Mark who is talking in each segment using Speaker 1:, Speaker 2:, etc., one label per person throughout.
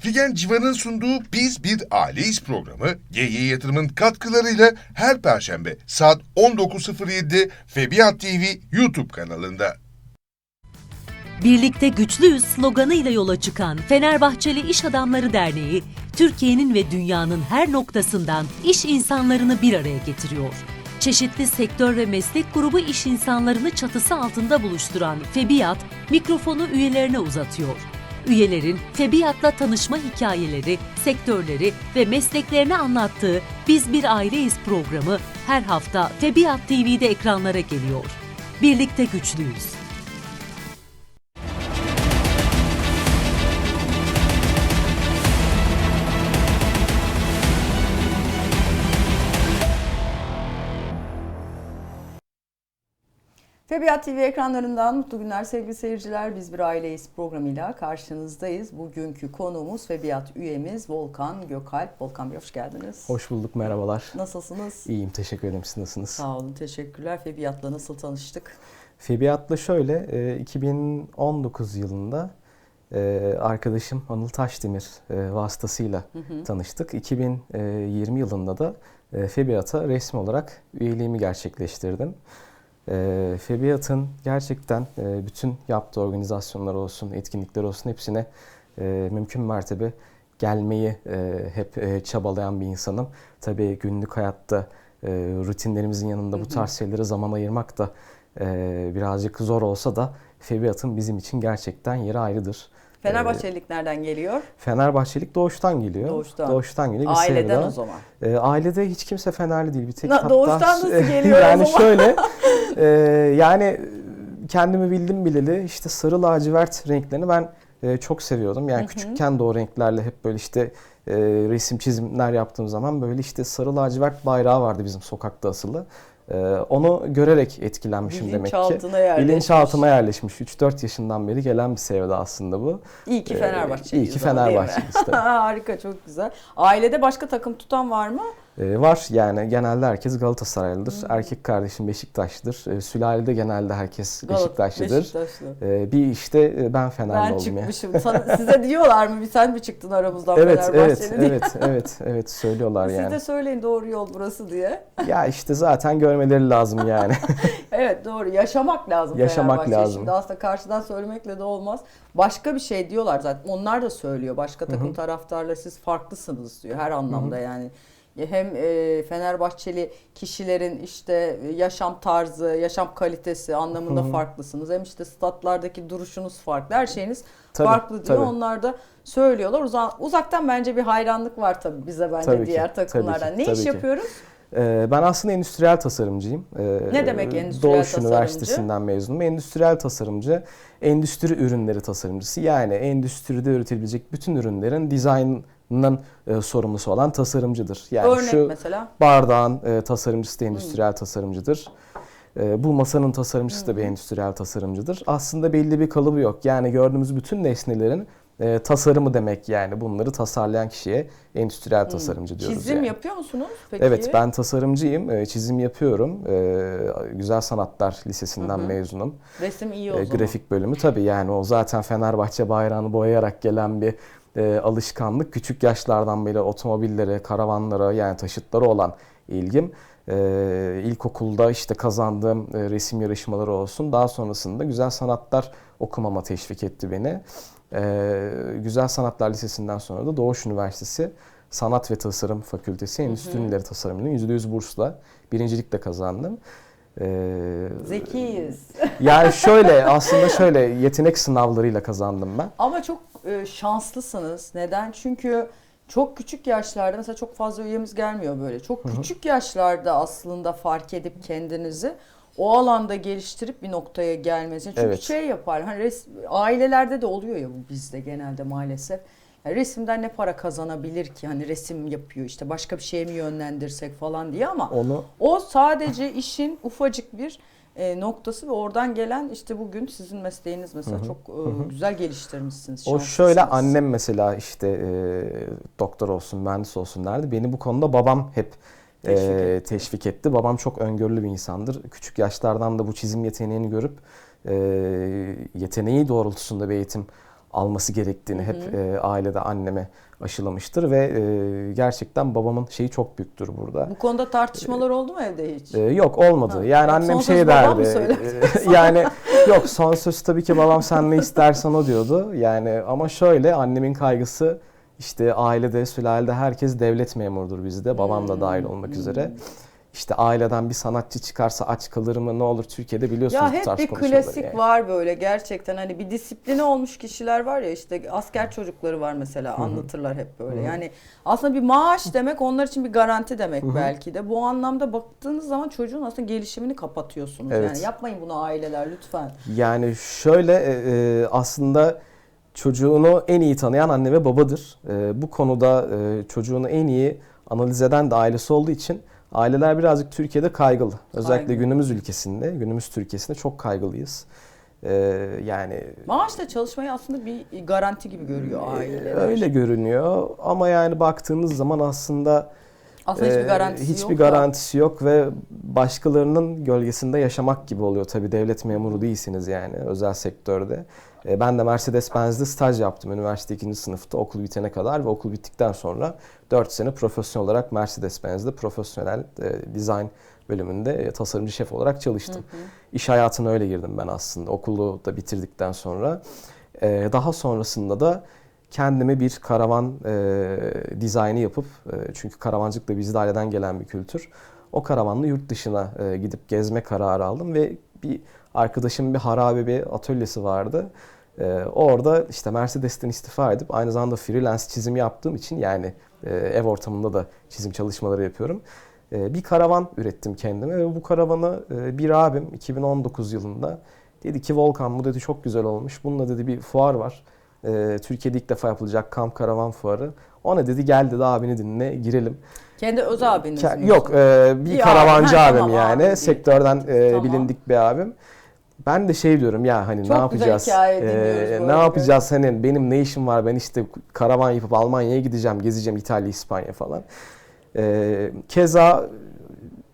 Speaker 1: Figen Civan'ın sunduğu Biz Bir Aileyiz programı GY Yatırım'ın katkılarıyla her perşembe saat 19.07'de Febiyat TV YouTube kanalında.
Speaker 2: Birlikte güçlüyüz sloganıyla yola çıkan Fenerbahçeli İş Adamları Derneği, Türkiye'nin ve dünyanın her noktasından iş insanlarını bir araya getiriyor. Çeşitli sektör ve meslek grubu iş insanlarını çatısı altında buluşturan Febiyat, mikrofonu üyelerine uzatıyor. Üyelerin Febiyat'la tanışma hikayeleri, sektörleri ve mesleklerini anlattığı Biz Bir Aileyiz programı her hafta Febiyat TV'de ekranlara geliyor. Birlikte güçlüyüz.
Speaker 3: Febiyat TV ekranlarından mutlu günler sevgili seyirciler. Biz bir aileyiz programıyla karşınızdayız. Bugünkü konuğumuz Febiyat üyemiz Volkan Gökalp. Volkan Bey hoş geldiniz.
Speaker 4: Hoş bulduk, merhabalar.
Speaker 3: Nasılsınız?
Speaker 4: İyiyim, teşekkür ederim. Siz nasılsınız?
Speaker 3: Sağ olun, teşekkürler. Febiyat'la nasıl tanıştık?
Speaker 4: Febiyat'la şöyle, e, 2019 yılında e, arkadaşım Anıl Taşdemir e, vasıtasıyla tanıştık. 2020 yılında da e, Febiyat'a resmi olarak üyeliğimi gerçekleştirdim. E, Febiyat'ın gerçekten e, bütün yaptığı organizasyonlar olsun, etkinlikler olsun hepsine e, mümkün mertebe gelmeyi e, hep e, çabalayan bir insanım. Tabii günlük hayatta e, rutinlerimizin yanında bu tarz şeylere zaman ayırmak da e, birazcık zor olsa da Febiyat'ın bizim için gerçekten yeri ayrıdır.
Speaker 3: Fenerbahçelilik nereden geliyor?
Speaker 4: Fenerbahçelik doğuştan geliyor.
Speaker 3: Doğuştan.
Speaker 4: geliyor. Bir
Speaker 3: Aileden
Speaker 4: sevda.
Speaker 3: o zaman.
Speaker 4: E, ailede hiç kimse Fenerli değil. Bir tek
Speaker 3: Na-
Speaker 4: hatta
Speaker 3: doğuştan nasıl geliyor o
Speaker 4: yani
Speaker 3: zaman?
Speaker 4: şöyle e, yani kendimi bildim bileli işte sarı lacivert renklerini ben e, çok seviyordum. Yani küçükken de o renklerle hep böyle işte e, resim çizimler yaptığım zaman böyle işte sarı lacivert bayrağı vardı bizim sokakta asılı. E, onu görerek etkilenmişim demek ki.
Speaker 3: Bilinçaltına yerleşmiş.
Speaker 4: Bilinçaltıma yerleşmiş. 3-4 yaşından beri gelen bir sevda aslında bu.
Speaker 3: İyi ki
Speaker 4: Ee,
Speaker 3: Fenerbahçeliyiz.
Speaker 4: iyi ki tabii.
Speaker 3: Harika, çok güzel. Ailede başka takım tutan var mı?
Speaker 4: Ee, var yani genelde herkes Galatasaraylıdır. Erkek kardeşim Beşiktaşlıdır. Ee, sülalede genelde herkes
Speaker 3: Galat-
Speaker 4: Beşiktaşlıdır.
Speaker 3: Beşiktaşlı.
Speaker 4: Ee, bir işte e, ben Fenerli
Speaker 3: Ben
Speaker 4: oldum ya.
Speaker 3: çıkmışım. Sana- size diyorlar mı? Bir sen mi çıktın aramızdan
Speaker 4: Evet, evet, evet, evet, evet söylüyorlar
Speaker 3: Siz
Speaker 4: yani.
Speaker 3: de söyleyin doğru yol burası diye.
Speaker 4: Ya işte zaten görmeleri lazım yani.
Speaker 3: Evet doğru. Yaşamak lazım
Speaker 4: Yaşamak lazım.
Speaker 3: Şimdi aslında karşıdan söylemekle de olmaz. Başka bir şey diyorlar zaten. Onlar da söylüyor. Başka takım taraftarları siz farklısınız diyor her anlamda yani. Hem e, Fenerbahçeli kişilerin işte yaşam tarzı, yaşam kalitesi anlamında farklısınız. Hem işte statlardaki duruşunuz farklı. Her şeyiniz
Speaker 4: Tabii,
Speaker 3: farklı diyor.
Speaker 4: tabii.
Speaker 3: Onlar da söylüyorlar. Uza- uzaktan bence bir hayranlık var tabii bize bence
Speaker 4: Tabii ki,
Speaker 3: diğer
Speaker 4: tabii ki,
Speaker 3: takımlardan. ne
Speaker 4: tabii
Speaker 3: iş
Speaker 4: ki.
Speaker 3: yapıyoruz?
Speaker 4: Ben aslında endüstriyel tasarımcıyım.
Speaker 3: Ne demek endüstriyel
Speaker 4: Doğuş
Speaker 3: tasarımcı?
Speaker 4: Üniversitesi'nden mezunum. Endüstriyel tasarımcı, endüstri ürünleri tasarımcısı. Yani endüstride üretilecek bütün ürünlerin dizaynının e, sorumlusu olan tasarımcıdır. Yani
Speaker 3: Örnek
Speaker 4: şu
Speaker 3: mesela.
Speaker 4: bardağın e, tasarımcısı da endüstriyel tasarımcıdır. E, bu masanın tasarımcısı da bir endüstriyel tasarımcıdır. Aslında belli bir kalıbı yok. Yani gördüğümüz bütün nesnelerin e, tasarımı demek yani. Bunları tasarlayan kişiye endüstriyel tasarımcı diyoruz.
Speaker 3: Çizim
Speaker 4: yani.
Speaker 3: yapıyor musunuz peki?
Speaker 4: Evet ben tasarımcıyım, e, çizim yapıyorum. E, Güzel Sanatlar Lisesi'nden mezunum.
Speaker 3: Resim iyi o
Speaker 4: E. Grafik bölümü tabii yani o zaten Fenerbahçe bayrağını boyayarak gelen bir e, alışkanlık. Küçük yaşlardan beri otomobillere, karavanlara yani taşıtlara olan ilgim. E, ilkokulda işte kazandığım e, resim yarışmaları olsun. Daha sonrasında Güzel Sanatlar okumama teşvik etti beni. E, Güzel Sanatlar Lisesi'nden sonra da Doğuş Üniversitesi Sanat ve Tasarım Fakültesi Endüstri Ürünleri Tasarımı'nın %100 bursla birincilikle kazandım. E,
Speaker 3: Zekiyiz.
Speaker 4: yani şöyle aslında şöyle yetenek sınavlarıyla kazandım ben.
Speaker 3: Ama çok e, şanslısınız. Neden? Çünkü çok küçük yaşlarda mesela çok fazla üyemiz gelmiyor böyle. Çok küçük yaşlarda aslında fark edip kendinizi o alanda geliştirip bir noktaya gelmesi. Çünkü
Speaker 4: Evet.
Speaker 3: şey yapar. Hani res- ailelerde de oluyor ya bu bizde genelde maalesef. Yani resimden ne para kazanabilir ki? Hani resim yapıyor işte başka bir şeye mi yönlendirsek falan diye ama
Speaker 4: Onu
Speaker 3: o sadece işin ufacık bir e, noktası ve oradan gelen işte bugün sizin mesleğiniz mesela çok e, güzel geliştirmişsiniz.
Speaker 4: o şöyle annem mesela işte e, doktor olsun, mühendis olsun derdi. Beni bu konuda babam hep e,
Speaker 3: Teşvik etti.
Speaker 4: teşvik etti. Babam çok öngörülü bir insandır. Küçük yaşlardan da bu çizim yeteneğini görüp e, yeteneği doğrultusunda bir eğitim alması gerektiğini hep e, ailede anneme aşılamıştır ve e, gerçekten babamın şeyi çok büyüktür burada.
Speaker 3: Bu konuda tartışmalar oldu mu evde hiç?
Speaker 4: Ee, yok olmadı.
Speaker 3: Ha,
Speaker 4: yani
Speaker 3: son
Speaker 4: annem
Speaker 3: söz
Speaker 4: şey derdi. e, yani yok son söz tabii ki babam sen ne istersen o diyordu. Yani ama şöyle annemin kaygısı işte ailede, sülalede herkes devlet memurudur bizde. Babam da dahil
Speaker 3: Hmm.
Speaker 4: olmak üzere. İşte aileden bir sanatçı çıkarsa aç kalır mı ne olur Türkiye'de biliyorsunuz
Speaker 3: Ya
Speaker 4: bu
Speaker 3: hep bir
Speaker 4: konuşmaları
Speaker 3: klasik
Speaker 4: yani.
Speaker 3: var böyle gerçekten hani bir disipline olmuş kişiler var ya işte asker çocukları var mesela anlatırlar hep böyle. Yani aslında bir maaş demek onlar için bir garanti demek belki de. Bu anlamda baktığınız zaman çocuğun aslında gelişimini kapatıyorsunuz.
Speaker 4: Evet.
Speaker 3: Yani yapmayın bunu aileler lütfen.
Speaker 4: Yani şöyle e, e, aslında çocuğunu en iyi tanıyan anne ve babadır. E, bu konuda e, çocuğunu en iyi analiz eden de ailesi olduğu için aileler birazcık Türkiye'de kaygılı. Özellikle
Speaker 3: Kaygılı.
Speaker 4: günümüz ülkesinde, günümüz Türkiye'sinde çok kaygılıyız. E, yani
Speaker 3: Maaşla çalışmayı aslında bir garanti gibi görüyor aileler.
Speaker 4: öyle görünüyor ama yani baktığınız zaman aslında
Speaker 3: Aslında hiçbir
Speaker 4: ee,
Speaker 3: garantisi
Speaker 4: hiçbir
Speaker 3: yok. da.
Speaker 4: garantisi yok ve başkalarının gölgesinde yaşamak gibi oluyor. Tabii devlet memuru değilsiniz yani özel sektörde. Ee, Ben de Mercedes-Benz'de staj yaptım üniversite ikinci sınıfta okul bitene kadar ve okul bittikten sonra 4 sene profesyonel olarak Mercedes-Benz'de profesyonel e, design bölümünde e, tasarımcı şef olarak çalıştım. İş hayatına öyle girdim ben aslında okulu da bitirdikten sonra. Ee, Daha sonrasında da kendime bir karavan e, dizaynı yapıp e, çünkü karavancılık da bizde aileden gelen bir kültür. O karavanla yurt dışına e, gidip gezme kararı aldım ve bir arkadaşımın bir harabe bir atölyesi vardı. E, orada işte Mercedes'ten istifa edip aynı zamanda freelance çizim yaptığım için yani e, ev ortamında da çizim çalışmaları yapıyorum. E, bir karavan ürettim kendime ve bu karavanı e, bir abim 2019 yılında dedi ki Volkan bu dedi çok güzel olmuş. Bununla dedi bir fuar var. E, Türkiye'de ilk defa yapılacak kamp karavan fuarı. Ona dedi gel dedi abini dinle girelim.
Speaker 3: Kendi öz abiniz
Speaker 4: Ke-
Speaker 3: mi?
Speaker 4: Yok e, bir,
Speaker 3: Bir
Speaker 4: karavancı
Speaker 3: abim, ha,
Speaker 4: abim
Speaker 3: tamam,
Speaker 4: yani.
Speaker 3: abi.
Speaker 4: Sektörden e,
Speaker 3: Tamam.
Speaker 4: bilindik bir abim. Ben de şey diyorum ya hani
Speaker 3: Çok
Speaker 4: ne
Speaker 3: güzel
Speaker 4: yapacağız? E,
Speaker 3: bu
Speaker 4: ne yapacağız hani benim ne işim var? Ben işte karavan yapıp Almanya'ya gideceğim, gezeceğim İtalya, İspanya falan. E, keza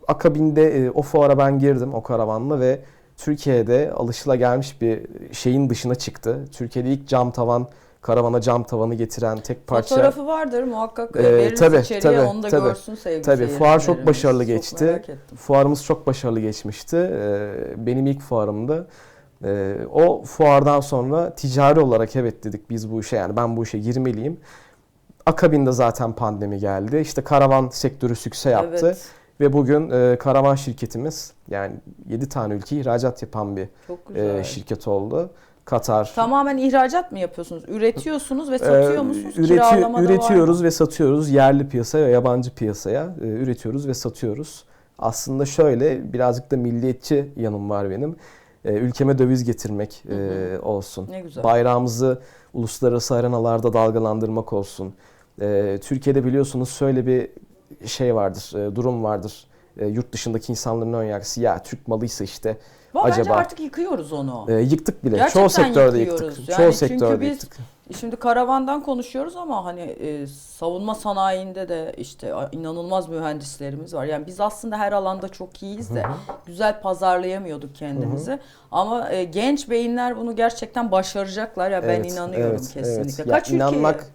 Speaker 4: akabinde e, o fuara ben girdim o karavanla ve Türkiye'de alışılagelmiş bir şeyin dışına çıktı. Türkiye'de ilk cam tavan karavana cam tavanı getiren tek parça.
Speaker 3: Fotoğrafı vardır muhakkak.
Speaker 4: Ee,
Speaker 3: veririz
Speaker 4: tabii,
Speaker 3: içeriye
Speaker 4: tabii,
Speaker 3: onu da
Speaker 4: tabii.
Speaker 3: görsün sevgili
Speaker 4: Tabii fuar çok başarılı
Speaker 3: Çok
Speaker 4: geçti. Fuarımız çok başarılı geçmişti. Ee, Benim ilk fuarımdı. Ee, O fuardan sonra ticari olarak evet dedik biz bu işe yani ben bu işe girmeliyim. Akabinde zaten pandemi geldi. İşte karavan sektörü sükse yaptı.
Speaker 3: Evet,
Speaker 4: Ve bugün e, karavan şirketimiz yani 7 tane ülke ihracat yapan bir
Speaker 3: çok güzel.
Speaker 4: e, şirket oldu. Katar,
Speaker 3: Tamamen ihracat mı yapıyorsunuz? Üretiyorsunuz ve
Speaker 4: Ee,
Speaker 3: satıyor musunuz?
Speaker 4: üreti-
Speaker 3: var mı?
Speaker 4: üretiyoruz ve satıyoruz yerli piyasaya yabancı piyasaya e, üretiyoruz ve satıyoruz. Aslında şöyle birazcık da milliyetçi yanım var benim. E, ülkeme döviz getirmek e, olsun.
Speaker 3: Ne güzel.
Speaker 4: Bayrağımızı uluslararası arenalarda dalgalandırmak olsun. Türkiye'de biliyorsunuz şöyle bir şey vardır, durum vardır. Yurt dışındaki insanların ön yargısı ya Türk malıysa işte
Speaker 3: Bence
Speaker 4: acaba
Speaker 3: artık yıkıyoruz onu.
Speaker 4: e, yıktık bile.
Speaker 3: Gerçekten
Speaker 4: Çoğu sektörde
Speaker 3: yıkıyoruz.
Speaker 4: yıktık.
Speaker 3: Yani
Speaker 4: Çoğu
Speaker 3: çünkü
Speaker 4: sektörde
Speaker 3: biz-
Speaker 4: yıktık.
Speaker 3: Şimdi karavandan konuşuyoruz ama hani e, savunma sanayinde de işte inanılmaz mühendislerimiz var. Yani biz aslında her alanda çok iyiyiz de güzel pazarlayamıyorduk kendimizi. Ama e, genç beyinler bunu gerçekten başaracaklar ya ben
Speaker 4: Evet,
Speaker 3: inanıyorum
Speaker 4: evet,
Speaker 3: kesinlikle.
Speaker 4: evet.
Speaker 3: Kaç
Speaker 4: ya
Speaker 3: ülkeye
Speaker 4: inanmak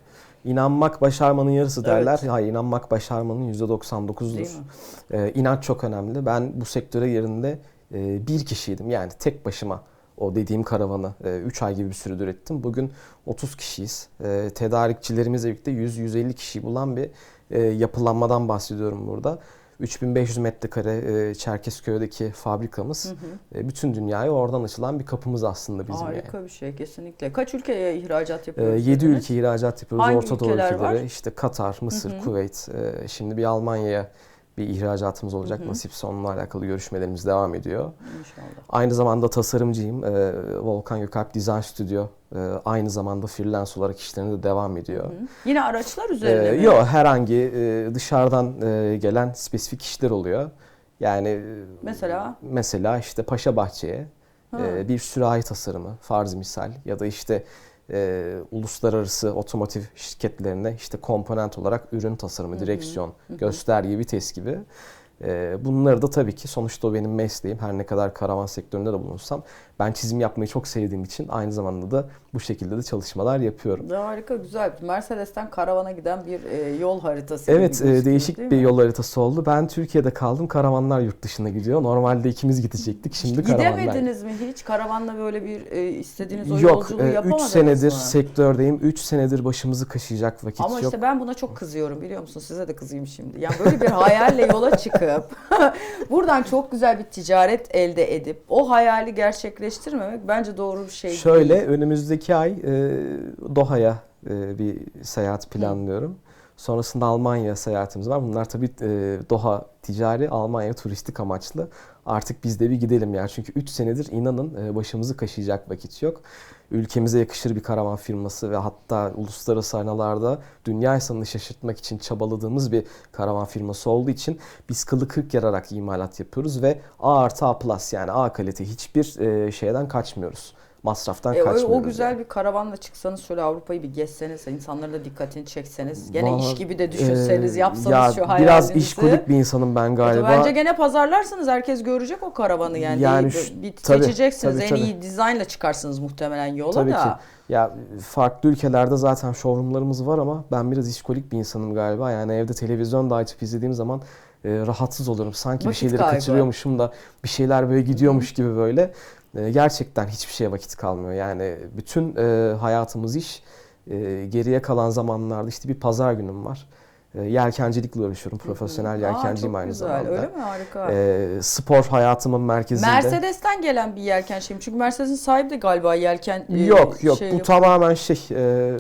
Speaker 4: inanmak başarmanın yarısı derler.
Speaker 3: Evet.
Speaker 4: Hayır, inanmak başarmanın yüzde
Speaker 3: değil
Speaker 4: %99'dur.
Speaker 3: mi?
Speaker 4: Ee, inanç çok önemli. Ben bu sektöre yerinde e, bir kişiydim. Yani tek başıma o dediğim karavanı 3 ay gibi bir sürede ürettim. Bugün 30 kişiyiz. E, tedarikçilerimizle birlikte 100-150 kişiyi bulan bir e, yapılanmadan bahsediyorum burada. 3500 metrekare e, Çerkezköy'deki fabrikamız e, bütün dünyaya oradan açılan bir kapımız aslında bizim yani.
Speaker 3: Harika bir şey kesinlikle. Kaç ülkeye ihracat
Speaker 4: Ee,
Speaker 3: yapıyoruz?
Speaker 4: 7
Speaker 3: dediniz?
Speaker 4: ülke ihracat yapıyoruz.
Speaker 3: Hangi
Speaker 4: Orta Doğu
Speaker 3: ülkeler
Speaker 4: ülkeleri.
Speaker 3: var?
Speaker 4: İşte Katar, Mısır, Kuveyt. Ee, Şimdi bir Almanya'ya bir ihracatımız olacak. Nasipse onunla alakalı görüşmelerimiz devam ediyor.
Speaker 3: İnşallah.
Speaker 4: Aynı zamanda tasarımcıyım. Ee, Volkan Gökalp Design Studio. Ee, aynı zamanda freelance olarak işlerine de devam ediyor.
Speaker 3: Hı. Yine araçlar
Speaker 4: Ee,
Speaker 3: üzerine mi?
Speaker 4: Yok herhangi e, dışarıdan e, gelen spesifik işler oluyor. Yani e,
Speaker 3: Mesela?
Speaker 4: mesela işte Paşa Bahçe'ye e, bir sürahi tasarımı farz misal ya da işte e, uluslararası otomotiv şirketlerine işte komponent olarak ürün tasarımı, direksiyon, gösterge, vites gibi. E, bunları da tabii ki sonuçta o benim mesleğim. Her ne kadar karavan sektöründe de bulunsam ben çizim yapmayı çok sevdiğim için aynı zamanda da bu şekilde de çalışmalar yapıyorum.
Speaker 3: Harika güzel. Mercedes'ten karavana giden bir e, yol haritası
Speaker 4: Evet, e, değişik bir
Speaker 3: mi?
Speaker 4: yol haritası oldu. Ben Türkiye'de kaldım, karavanlar yurt dışına gidiyor. Normalde ikimiz gidecektik, şimdi karavanlar.
Speaker 3: Gidemediniz mi hiç? Karavanla böyle bir e, istediğiniz o
Speaker 4: Yok,
Speaker 3: yolculuğu
Speaker 4: 3
Speaker 3: yapamadınız
Speaker 4: senedir
Speaker 3: mı?
Speaker 4: sektördeyim. 3 senedir başımızı kaşıyacak vakit
Speaker 3: Ama
Speaker 4: yok.
Speaker 3: işte ben buna çok kızıyorum biliyor musun? Size de kızayım şimdi. Yani böyle bir hayalle yola çıkıp buradan çok güzel bir ticaret elde edip o hayali gerçekleştirmemek bence doğru bir şey
Speaker 4: Şöyle
Speaker 3: değil.
Speaker 4: önümüzdeki ay e, Doha'ya e, bir seyahat planlıyorum. Sonrasında Almanya seyahatimiz var. Bunlar tabii e, Doha ticari, Almanya turistik amaçlı. Artık biz de bir gidelim yani. Çünkü 3 senedir inanın e, başımızı kaşıyacak vakit yok. Ülkemize yakışır bir karavan firması ve hatta uluslararası arenalarda dünya insanını şaşırtmak için çabaladığımız bir karavan firması olduğu için biz kılı kırk yararak imalat yapıyoruz ve A artı A plus yani A kalite hiçbir e, şeyden kaçmıyoruz. Masraftan
Speaker 3: E,
Speaker 4: kaçmıyoruz.
Speaker 3: o güzel
Speaker 4: yani.
Speaker 3: bir karavanla çıksanız şöyle Avrupa'yı bir gezseniz, insanların da dikkatini çekseniz, gene
Speaker 4: Vallahi,
Speaker 3: iş gibi de düşünseniz,
Speaker 4: e,
Speaker 3: yapsanız
Speaker 4: ya
Speaker 3: şu hayalinizi.
Speaker 4: Biraz işkolik bir insanım ben galiba.
Speaker 3: Bence gene pazarlarsınız. Herkes görecek o karavanı yani.
Speaker 4: Yani
Speaker 3: Bir- bir
Speaker 4: tabii,
Speaker 3: seçeceksiniz.
Speaker 4: tabii,
Speaker 3: en
Speaker 4: tabii.
Speaker 3: iyi dizaynla çıkarsınız muhtemelen yola
Speaker 4: Tabii
Speaker 3: da.
Speaker 4: ki. Ya farklı ülkelerde zaten showroomlarımız var ama ben biraz işkolik bir insanım galiba. Yani evde televizyon da açıp izlediğim zaman e, rahatsız olurum. Sanki
Speaker 3: Vakit
Speaker 4: bir şeyleri
Speaker 3: kaybı.
Speaker 4: kaçırıyormuşum da bir şeyler böyle gidiyormuş gibi böyle. E, gerçekten hiçbir şeye vakit kalmıyor. Yani bütün e, hayatımız iş. E, geriye kalan zamanlarda işte bir pazar günüm var. E, yelkencilikle uğraşıyorum. Profesyonel
Speaker 3: Aa,
Speaker 4: yelkenciyim aynı
Speaker 3: güzel.
Speaker 4: zamanda.
Speaker 3: Öyle mi? Harika.
Speaker 4: E, spor hayatımın merkezinde.
Speaker 3: Mercedes'ten gelen bir yelken şey mi? Çünkü Mercedes'in sahibi de galiba yelken e,
Speaker 4: Yok yok
Speaker 3: şey
Speaker 4: bu
Speaker 3: yap-
Speaker 4: tamamen şey e,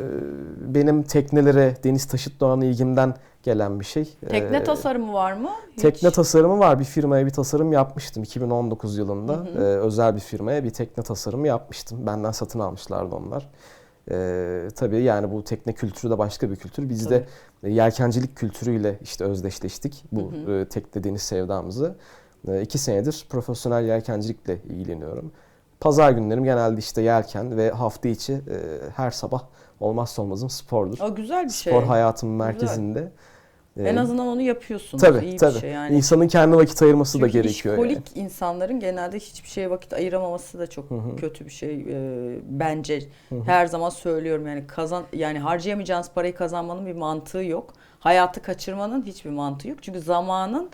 Speaker 4: benim teknelere deniz taşıtla olan ilgimden gelen bir şey.
Speaker 3: Tekne
Speaker 4: E,
Speaker 3: tasarımı var mı? Hiç.
Speaker 4: Tekne tasarımı var. Bir firmaya bir tasarım yapmıştım 2019 yılında. E, özel bir firmaya bir tekne tasarımı yapmıştım. Benden satın almışlardı onlar. E, tabii yani bu tekne kültürü de başka bir kültür. Biz de e, yelkencilik kültürüyle işte özdeşleştik bu e, tekne deniz sevdamızı. E, iki senedir profesyonel yelkencilikle ilgileniyorum. Pazar günlerim genelde işte yelken ve hafta içi e, her sabah olmazsa olmazım spordur.
Speaker 3: O güzel bir şey.
Speaker 4: Spor hayatımın merkezinde. E,
Speaker 3: En azından onu yapıyorsunuz.
Speaker 4: Tabii
Speaker 3: İyi
Speaker 4: tabii.
Speaker 3: bir şey yani.
Speaker 4: İnsanın kendi vakit ayırması da
Speaker 3: Çünkü
Speaker 4: gerekiyor. yani.
Speaker 3: işkolik insanların genelde hiçbir şeye vakit ayıramaması da çok kötü bir şey e, bence. Her zaman söylüyorum yani kazan yani harcayamayacağınız parayı kazanmanın bir mantığı yok. Hayatı kaçırmanın hiçbir mantığı yok. Çünkü zamanın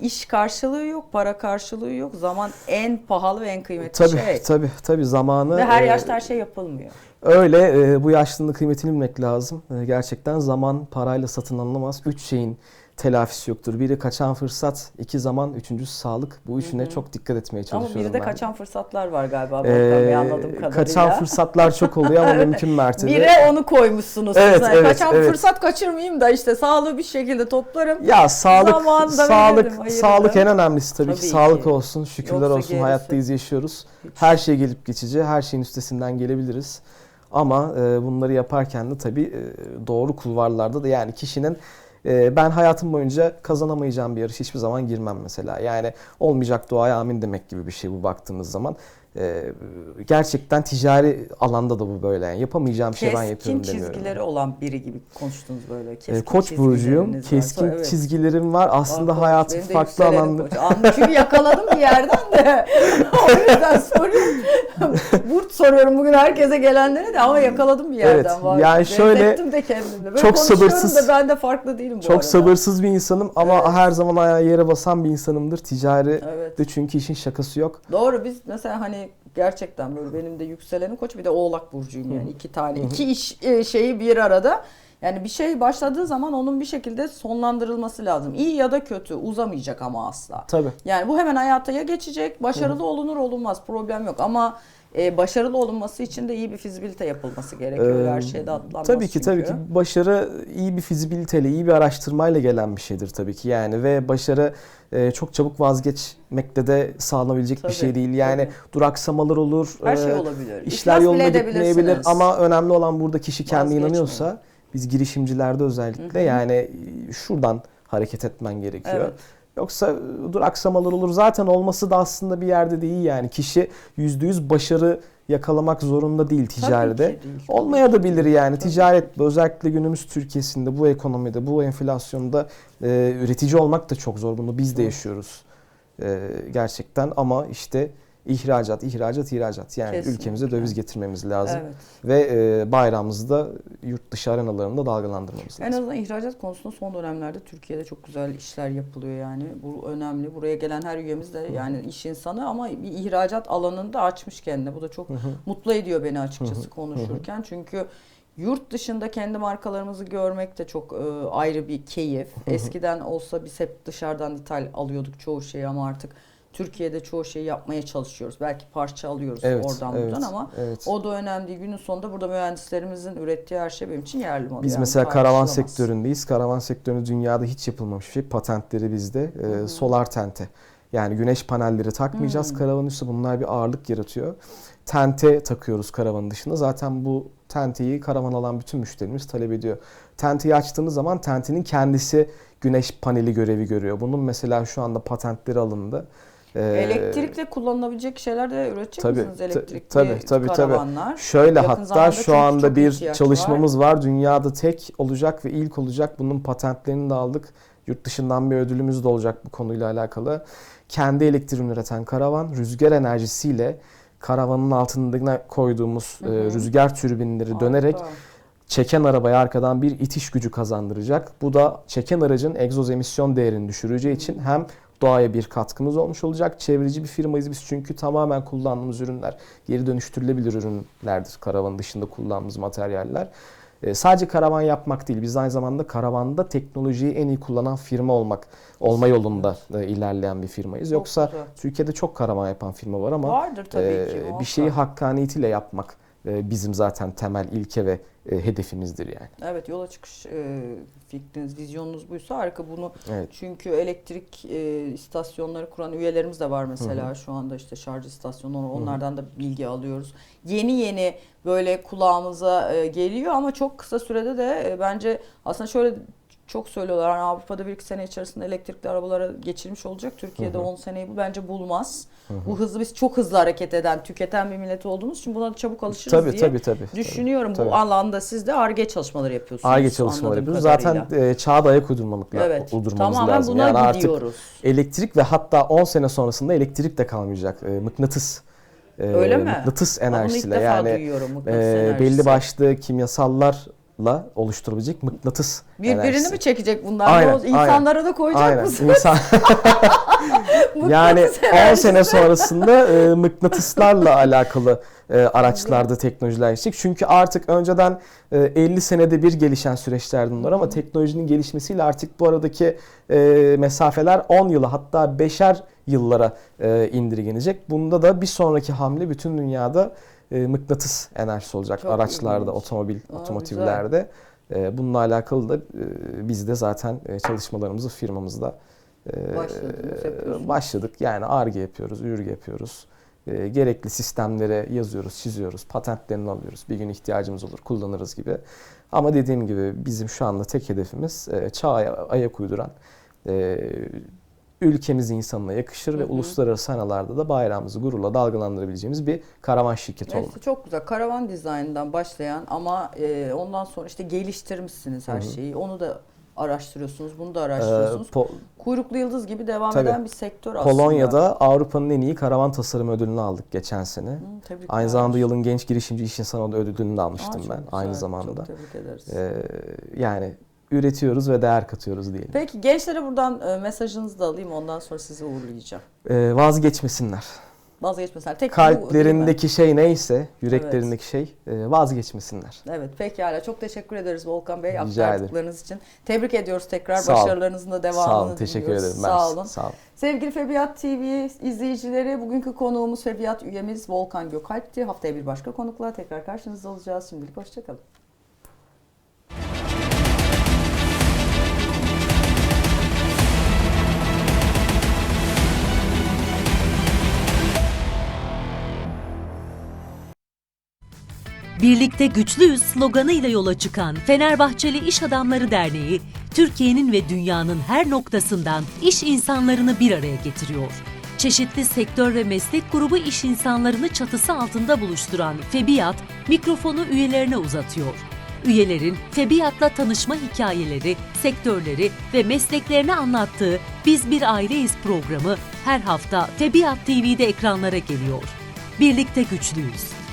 Speaker 3: iş karşılığı yok, para karşılığı yok. Zaman en pahalı ve en kıymetli
Speaker 4: Tabii
Speaker 3: şey.
Speaker 4: tabii tabii zamanı
Speaker 3: Ve her
Speaker 4: e,
Speaker 3: yaşta her şey yapılmıyor.
Speaker 4: Öyle e, bu yaşlılığın kıymetini bilmek lazım. E, gerçekten zaman parayla satın alınamaz. Üç şeyin telafisi yoktur. Biri kaçan fırsat, iki zaman, üçüncüsü sağlık. Bu üçüne çok dikkat etmeye
Speaker 3: Ama
Speaker 4: çalışıyorum
Speaker 3: bizde
Speaker 4: ben.
Speaker 3: kaçan fırsatlar var galiba.
Speaker 4: Ee,
Speaker 3: anladığım kadarıyla.
Speaker 4: kaçan fırsatlar çok oluyor ama mümkün mertebe.
Speaker 3: Bire onu koymuşsunuz.
Speaker 4: Evet,
Speaker 3: siz. Yani
Speaker 4: evet,
Speaker 3: Kaçan
Speaker 4: evet.
Speaker 3: fırsat kaçırmayayım da işte sağlığı bir şekilde toplarım.
Speaker 4: Ya sağlık, sağlık, sağlık en önemlisi tabii, ki.
Speaker 3: Tabii
Speaker 4: Sağlık
Speaker 3: ki.
Speaker 4: olsun, şükürler
Speaker 3: Yoksa
Speaker 4: olsun
Speaker 3: gerisi-
Speaker 4: hayattayız, yaşıyoruz. Her şey gelip geçici, her şeyin üstesinden gelebiliriz. Ama e, bunları yaparken de tabii e, doğru kulvarlarda da yani kişinin e, ben hayatım boyunca kazanamayacağım bir yarış hiçbir zaman girmem mesela. Yani olmayacak duaya amin demek gibi bir şey bu baktığınız zaman. E, gerçekten ticari alanda da bu böyle. Yani yapamayacağım bir şey ben
Speaker 3: Keskin
Speaker 4: yapıyorum demiyorum.
Speaker 3: çizgileri olan biri gibi konuştunuz böyle. Keskin
Speaker 4: E, koç burcuyum. Keskin
Speaker 3: Evet.
Speaker 4: çizgilerim var.
Speaker 3: Aa,
Speaker 4: Aslında
Speaker 3: koç,
Speaker 4: hayatım farklı alanda.
Speaker 3: Anladım. Çünkü yakaladım bir yerden de. o yüzden soruyorum. Burt soruyorum bugün herkese gelenlere de ama yakaladım bir yerden.
Speaker 4: Evet,
Speaker 3: var.
Speaker 4: yani şöyle
Speaker 3: de kendimle. Böyle
Speaker 4: çok sabırsız-
Speaker 3: da ben de farklı değilim bu
Speaker 4: Çok
Speaker 3: arada.
Speaker 4: sabırsız bir insanım ama
Speaker 3: Evet.
Speaker 4: her zaman ayağa yere basan bir insanımdır. Ticari
Speaker 3: Evet.
Speaker 4: de çünkü işin şakası yok.
Speaker 3: Doğru biz mesela hani gerçekten böyle benim de yükselenim koç bir de oğlak burcuyum yani iki tane iki iş e, şeyi bir arada. Yani bir şey başladığı zaman onun bir şekilde sonlandırılması lazım. İyi ya da kötü uzamayacak ama asla.
Speaker 4: Tabii.
Speaker 3: Yani bu hemen hayata ya geçecek, başarılı olunur olunmaz problem yok ama e, başarılı olunması için de iyi bir fizibilite yapılması gerekiyor.
Speaker 4: Ee,
Speaker 3: Her şeyde atlanmaz
Speaker 4: Tabii ki
Speaker 3: çünkü.
Speaker 4: tabii ki başarı iyi bir fizibiliteyle, iyi bir araştırmayla gelen bir şeydir tabii ki yani ve başarı e, çok çabuk vazgeçmekle de sağlanabilecek
Speaker 3: Tabii,
Speaker 4: bir şey değil. Yani
Speaker 3: tabii.
Speaker 4: duraksamalar olur.
Speaker 3: Her şey
Speaker 4: e,
Speaker 3: olabilir.
Speaker 4: İşler
Speaker 3: İflas
Speaker 4: yoluna gitmeyebilir ama önemli olan burada kişi kendi inanıyorsa biz girişimcilerde özellikle yani e, şuradan hareket etmen gerekiyor.
Speaker 3: Evet.
Speaker 4: Yoksa e, duraksamalar olur. Zaten olması da aslında bir yerde değil yani. Kişi %100 başarı yakalamak zorunda değil ticarede.
Speaker 3: Değil.
Speaker 4: Olmaya da bilir yani.
Speaker 3: Tabii
Speaker 4: Ticaret özellikle günümüz Türkiye'sinde bu ekonomide, bu enflasyonda e, üretici olmak da çok zor. Bunu biz de yaşıyoruz. E, gerçekten ama işte ihracat, ihracat, ihracat. Yani
Speaker 3: Kesinlikle.
Speaker 4: ülkemize döviz getirmemiz lazım.
Speaker 3: Evet.
Speaker 4: Ve e, bayrağımızı da yurt dışı arenalarında dalgalandırmamız
Speaker 3: En
Speaker 4: lazım.
Speaker 3: azından ihracat konusunda son dönemlerde Türkiye'de çok güzel işler yapılıyor yani. Bu önemli. Buraya gelen her üyemiz de yani iş insanı ama bir ihracat alanında açmış kendine. Bu da çok mutlu ediyor beni açıkçası konuşurken. Çünkü yurt dışında kendi markalarımızı görmek de çok e, ayrı bir keyif. Eskiden olsa biz hep dışarıdan ithal alıyorduk çoğu şeyi ama artık Türkiye'de çoğu şeyi yapmaya çalışıyoruz. Belki parça alıyoruz
Speaker 4: Evet,
Speaker 3: oradan
Speaker 4: evet,
Speaker 3: buradan ama
Speaker 4: evet.
Speaker 3: o da önemli değil. Günün sonunda burada mühendislerimizin ürettiği her şey benim için yerli malı.
Speaker 4: Biz
Speaker 3: yani
Speaker 4: mesela karavan sektöründeyiz. Karavan sektörü dünyada hiç yapılmamış bir şey. Patentleri bizde. Ee, solar tente. Yani güneş panelleri takmayacağız karavanın üstüne. Bunlar bir ağırlık yaratıyor. Tente takıyoruz karavanın dışında. Zaten bu tenteyi karavan alan bütün müşterimiz talep ediyor. Tenteyi açtığımız zaman tentenin kendisi güneş paneli görevi görüyor. Bunun mesela şu anda patentleri alındı. Ee,
Speaker 3: Elektrikle kullanılabilecek şeyler de üretecek
Speaker 4: Tabii,
Speaker 3: misiniz? Elektrikli
Speaker 4: tabii, tabii, tabii.
Speaker 3: karavanlar.
Speaker 4: Şöyle
Speaker 3: Yakın
Speaker 4: hatta şu anda
Speaker 3: çok
Speaker 4: bir çalışmamız var. Dünyada tek olacak ve ilk olacak. Bunun patentlerini de aldık. Yurt dışından bir ödülümüz de olacak bu konuyla alakalı. Kendi elektriğini üreten karavan rüzgar enerjisiyle karavanın altına koyduğumuz e, rüzgar türbinleri dönerek
Speaker 3: Harika.
Speaker 4: çeken arabaya arkadan bir itiş gücü kazandıracak. Bu da çeken aracın egzoz emisyon değerini düşüreceği için hem doğaya bir katkımız olmuş olacak. Çevreci bir firmayız biz çünkü tamamen kullandığımız ürünler geri dönüştürülebilir ürünlerdir. Karavanın dışında kullandığımız materyaller. Ee, sadece karavan yapmak değil, biz aynı zamanda karavanda teknolojiyi en iyi kullanan firma olmak olma yolunda e, ilerleyen bir firmayız. Yoksa
Speaker 3: güzel.
Speaker 4: Türkiye'de çok karavan yapan firma var ama
Speaker 3: Vardır tabii
Speaker 4: e,
Speaker 3: ki.
Speaker 4: bir şeyi hakkaniyetiyle yapmak e, bizim zaten temel ilke ve e, hedefimizdir yani.
Speaker 3: Evet yola çıkış e, fikriniz, vizyonunuz buysa harika bunu.
Speaker 4: Evet.
Speaker 3: Çünkü elektrik e, istasyonları kuran üyelerimiz de var mesela şu anda işte şarj istasyonları onlardan da bilgi alıyoruz. Yeni yeni böyle kulağımıza e, geliyor ama çok kısa sürede de e, bence aslında şöyle çok söylüyorlar hani Avrupa'da bir iki sene içerisinde elektrikli arabalara geçilmiş olacak. Türkiye'de 10 seneyi bu bence bulmaz. Bu hızlı biz çok hızlı hareket eden, tüketen bir millet olduğumuz için buna çabuk alışırız
Speaker 4: Tabii
Speaker 3: diye
Speaker 4: tabii tabii.
Speaker 3: düşünüyorum.
Speaker 4: Tabii.
Speaker 3: Bu alanda siz de ARGE çalışmaları yapıyorsunuz.
Speaker 4: ARGE çalışmaları yapıyoruz. Zaten e, çağda ayak uydurmamak
Speaker 3: Evet.
Speaker 4: uydurmamız
Speaker 3: Tamamen
Speaker 4: lazım.
Speaker 3: buna
Speaker 4: yani artık
Speaker 3: gidiyoruz.
Speaker 4: elektrik ve hatta 10 sene sonrasında elektrik de kalmayacak. E, mıknatıs. e,
Speaker 3: Öyle mi?
Speaker 4: Mıknatıs enerjisiyle yani
Speaker 3: duyuyorum, mıknatıs
Speaker 4: e,
Speaker 3: enerjisi.
Speaker 4: belli başlı kimyasallarla oluşturabilecek mıknatıs
Speaker 3: Birbirini
Speaker 4: enerjisi.
Speaker 3: mi çekecek bunlar?
Speaker 4: Aynen,
Speaker 3: Ne olacak? İnsanlara da koyacak
Speaker 4: Aynen.
Speaker 3: mısınız?
Speaker 4: İnsan... yani
Speaker 3: Mıknatıs
Speaker 4: 10
Speaker 3: enerjisi.
Speaker 4: sene sonrasında e, mıknatıslarla alakalı e, araçlarda teknolojiler geçecek. Çünkü artık önceden e, 50 senede bir gelişen süreçlerdi bunlar ama teknolojinin gelişmesiyle artık bu aradaki e, mesafeler 10 yıla hatta 5'er yıllara e, indirgenecek. Bunda da bir sonraki hamle bütün dünyada e, mıknatıs enerjisi olacak
Speaker 3: Çok
Speaker 4: araçlarda,
Speaker 3: ilginç.
Speaker 4: otomobil,
Speaker 3: Aa,
Speaker 4: otomotivlerde. E, bununla alakalı da e, biz de zaten e, çalışmalarımızı firmamızda e,
Speaker 3: yapıyorsunuz.
Speaker 4: başladık. Yani ARGE yapıyoruz, ÜRGE yapıyoruz. E, gerekli sistemlere yazıyoruz, çiziyoruz, patentlerini alıyoruz. Bir gün ihtiyacımız olur, kullanırız gibi. Ama dediğim gibi bizim şu anda tek hedefimiz e, çağa ayak uyduran, e, ülkemiz insanına yakışır ve uluslararası sanalarda da bayrağımızı gururla dalgalandırabileceğimiz bir karavan şirketi olmak.
Speaker 3: Çok güzel. Karavan dizaynından başlayan ama e, ondan sonra işte geliştirmişsiniz her şeyi. Onu da araştırıyorsunuz, bunu da
Speaker 4: Ee,
Speaker 3: araştırıyorsunuz.
Speaker 4: Po-
Speaker 3: Kuyruklu yıldız gibi devam
Speaker 4: Tabii.
Speaker 3: eden bir sektör aslında.
Speaker 4: Polonya'da Avrupa'nın en iyi karavan tasarım ödülünü aldık geçen sene.
Speaker 3: Hı, tebrikler.
Speaker 4: Aynı zamanda yılın genç girişimci iş insanı ödülünü de
Speaker 3: Aa,
Speaker 4: almıştım
Speaker 3: çok
Speaker 4: ben
Speaker 3: güzel,
Speaker 4: aynı zamanda.
Speaker 3: Çok tebrik ederiz.
Speaker 4: Ee, yani üretiyoruz ve değer katıyoruz diyelim.
Speaker 3: Peki gençlere buradan e, mesajınızı da alayım ondan sonra sizi uğurlayacağım.
Speaker 4: Ee, vazgeçmesinler.
Speaker 3: Vazgeçmesinler. Tek
Speaker 4: Kalplerindeki şey neyse, yüreklerindeki şey e, vazgeçmesinler.
Speaker 3: Evet pekala çok teşekkür ederiz Volkan Bey aktardıklarınız için. Tebrik ediyoruz tekrar
Speaker 4: Sağ
Speaker 3: başarılarınızın da devamını
Speaker 4: Sağ olun, teşekkür
Speaker 3: diliyoruz.
Speaker 4: ederim.
Speaker 3: Sağ olun.
Speaker 4: Sağ olun.
Speaker 3: Sevgili Febiyat TV izleyicileri bugünkü konuğumuz Febiyat üyemiz Volkan Gökalp'ti. Haftaya bir başka konukla tekrar karşınızda olacağız. Şimdilik hoşçakalın.
Speaker 2: Birlikte güçlüyüz sloganıyla yola çıkan Fenerbahçeli İş Adamları Derneği, Türkiye'nin ve dünyanın her noktasından iş insanlarını bir araya getiriyor. Çeşitli sektör ve meslek grubu iş insanlarını çatısı altında buluşturan Febiyat, mikrofonu üyelerine uzatıyor. Üyelerin Febiyat'la tanışma hikayeleri, sektörleri ve mesleklerini anlattığı Biz Bir Aileyiz programı her hafta Febiyat TV'de ekranlara geliyor. Birlikte güçlüyüz.